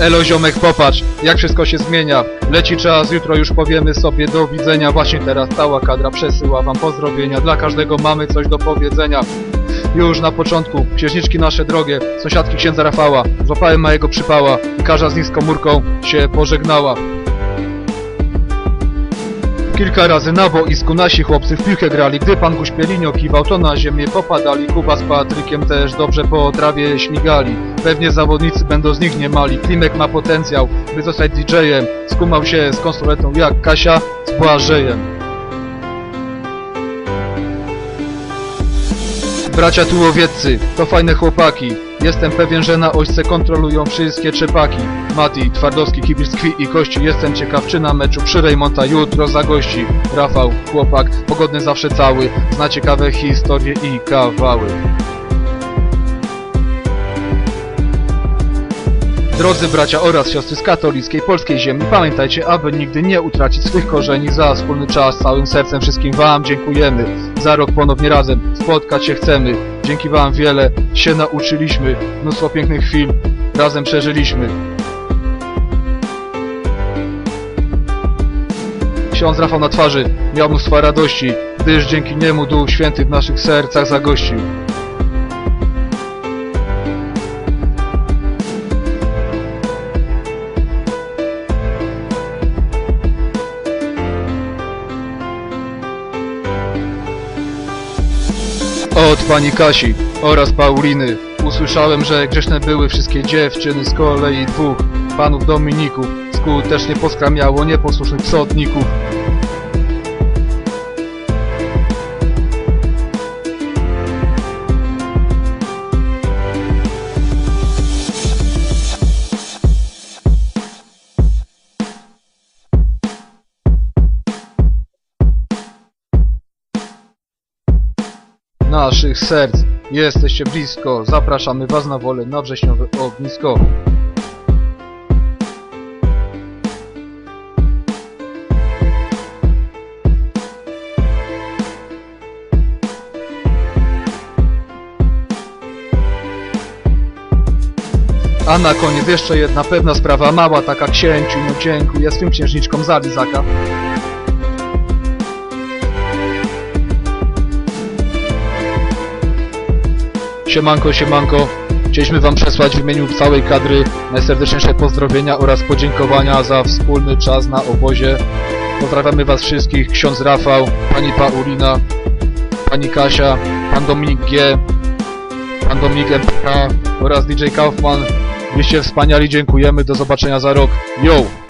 Elo ziomek popatrz, jak wszystko się zmienia. Leci czas, jutro już powiemy sobie do widzenia. Właśnie teraz cała kadra przesyła wam pozdrowienia. Dla każdego mamy coś do powiedzenia. Już na początku, księżniczki nasze drogie, sąsiadki księdza Rafała, złapałem małego przypała i każda z nich z komórką się pożegnała. Kilka razy na boisku nasi chłopcy w piłkę grali, gdy pan Guśpielinio kiwał, to na ziemię popadali. Kuba z Patrykiem też dobrze po trawie śmigali. Pewnie zawodnicy będą z nich nie mali. Klimek ma potencjał, by zostać DJ-em. Skumał się z konsoletą jak Kasia z Błażejem. Bracia tułowieccy, to fajne chłopaki. Jestem pewien, że na ośce kontrolują wszystkie trzepaki. Mati, Twardowski, kibic krwi i kości. Jestem ciekaw, czy na meczu przy Rejmonta jutro zagości. Rafał, chłopak, pogodny zawsze cały. Zna ciekawe historie i kawały. Drodzy bracia oraz siostry z katolickiej polskiej ziemi, pamiętajcie, aby nigdy nie utracić swych korzeni za wspólny czas. Całym sercem wszystkim Wam dziękujemy. Za rok ponownie razem spotkać się chcemy. Dzięki Wam wiele się nauczyliśmy. Mnóstwo pięknych chwil razem przeżyliśmy. Ksiądz Rafał na twarzy miał mnóstwo radości, gdyż dzięki niemu Duch Święty w naszych sercach zagościł. Od pani Kasi oraz Pauliny usłyszałem, że grzeszne były wszystkie dziewczyny z kolei dwóch panów Dominików. Skutecznie poskramiało nieposłusznych psotników. Naszych serc. Jesteście blisko, zapraszamy Was na wolę na wrześniowe ognisko. A na koniec jeszcze jedna pewna sprawa, mała taka księciu, no dziękuję swym księżniczkom za lizaka. Siemanko, siemanko. Chcieliśmy Wam przesłać w imieniu całej kadry najserdeczniejsze pozdrowienia oraz podziękowania za wspólny czas na obozie. Pozdrawiamy Was wszystkich, ksiądz Rafał, pani Paulina, pani Kasia, pan Dominik G, pan Dominik MPK oraz DJ Kaufman. Byliście wspaniali, dziękujemy, do zobaczenia za rok. Yo!